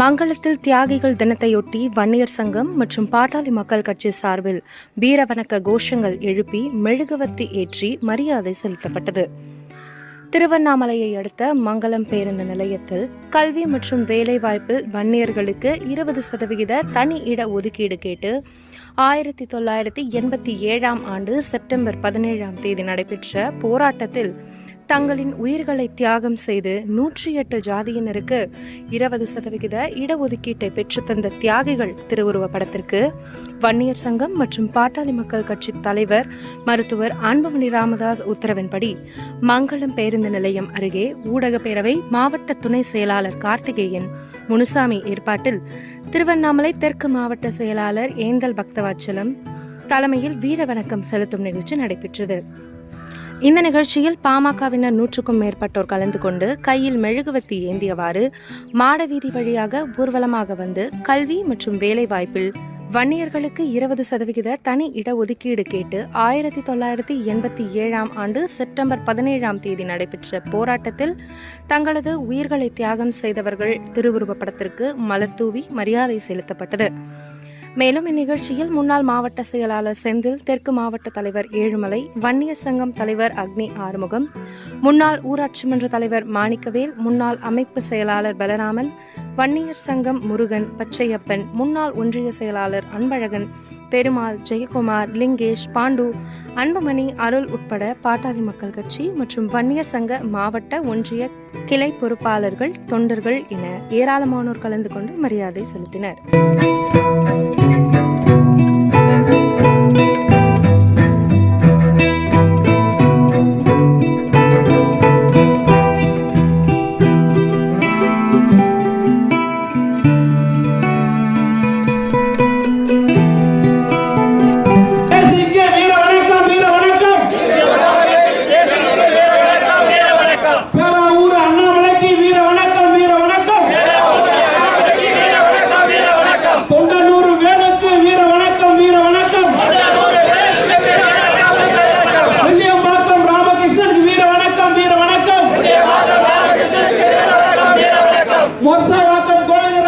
மங்களத்தில் தியாகிகள் தினத்தையொட்டி வன்னியர் சங்கம் மற்றும் பாட்டாளி மக்கள் கட்சி சார்பில் வீரவணக்க கோஷங்கள் எழுப்பி மெழுகுவர்த்தி ஏற்றி மரியாதை செலுத்தப்பட்டது. திருவண்ணாமலையை அடுத்த மங்களம் பேருந்து நிலையத்தில் கல்வி மற்றும் வேலைவாய்ப்பில் வன்னியர்களுக்கு இருபது சதவிகித தனி இட ஒதுக்கீடு கேட்டு ஆயிரத்தி தொள்ளாயிரத்தி எண்பத்தி ஏழாம் ஆண்டு செப்டம்பர் பதினேழாம் தேதி நடைபெற்ற போராட்டத்தில் தங்களின் உயிர்களை தியாகம் செய்து நூற்றி எட்டு ஜாதியினருக்கு இருபது சதவிகித இடஒதுக்கீட்டை பெற்றுத்தந்த தியாகிகள் திருவுருவ படத்திற்கு வன்னியர் சங்கம் மற்றும் பாட்டாளி மக்கள் கட்சி தலைவர் மருத்துவர் அன்புமணி ராமதாஸ் உத்தரவின்படி மங்களம் பேருந்து நிலையம் அருகே ஊடக பேரவை மாவட்ட துணை செயலாளர் கார்த்திகேயன் முனுசாமி ஏற்பாட்டில் திருவண்ணாமலை தெற்கு மாவட்ட செயலாளர் ஏந்தல் பக்தவாச்சலம் தலைமையில் வீர வணக்கம் செலுத்தும் நிகழ்ச்சி நடைபெற்றது. இந்த நிகழ்ச்சியில் பாமகவினர் நூற்றுக்கும் மேற்பட்டோர் கலந்து கொண்டு கையில் மெழுகுவத்தி ஏந்தியவாறு மாடவீதி வழியாக ஊர்வலமாக வந்து கல்வி மற்றும் வேலைவாய்ப்பில் வன்னியர்களுக்கு இருபது சதவிகித தனி இடஒதுக்கீடு கேட்டு ஆயிரத்தி தொள்ளாயிரத்தி எண்பத்தி ஏழாம் ஆண்டு செப்டம்பர் பதினேழாம் தேதி நடைபெற்ற போராட்டத்தில் தங்களது உயிர்களை தியாகம் செய்தவர்கள் திருவுருவப்படத்திற்கு மலர் தூவி மரியாதை செலுத்தப்பட்டது. மேலும் இந்நிகழ்ச்சியில் முன்னாள் மாவட்ட செயலாளர் செந்தில் தெற்கு மாவட்ட தலைவர் ஏழுமலை வன்னியர் சங்கம் தலைவர் அக்னி ஆறுமுகம் முன்னாள் ஊராட்சி மன்ற தலைவர் மாணிக்கவேல் முன்னாள் அமைப்பு செயலாளர் பலராமன் வன்னியர் சங்கம் முருகன் பச்சையப்பன் முன்னாள் ஒன்றிய செயலாளர் அன்பழகன் பெருமாள் ஜெயக்குமார் லிங்கேஷ் பாண்டு அன்புமணி அருள் உட்பட பாட்டாளி மக்கள் கட்சி மற்றும் வன்னியர் சங்க மாவட்ட ஒன்றிய கிளை பொறுப்பாளர்கள் தொண்டர்கள் என ஏராளமானோர் கலந்து கொண்டு மரியாதை செலுத்தினர்.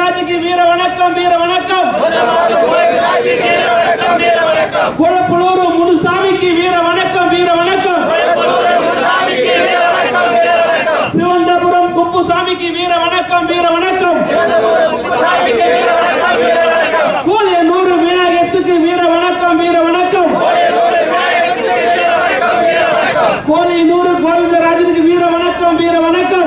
கோவிந்தராஜுக்கு வீர வணக்கம் வீர வணக்கம். குழப்பலூர் முனுசாமிக்கு வீர வணக்கம் வீர வணக்கம். சிவந்தபுரம் குப்புசாமிக்கு வீர வணக்கம் வீர வணக்கம். கூலியனூர் விநாயகத்துக்கு வீர வணக்கம் வீர வணக்கம். கோலியனூர் கோவிந்தராஜனுக்கு வீர வணக்கம் வீர வணக்கம்.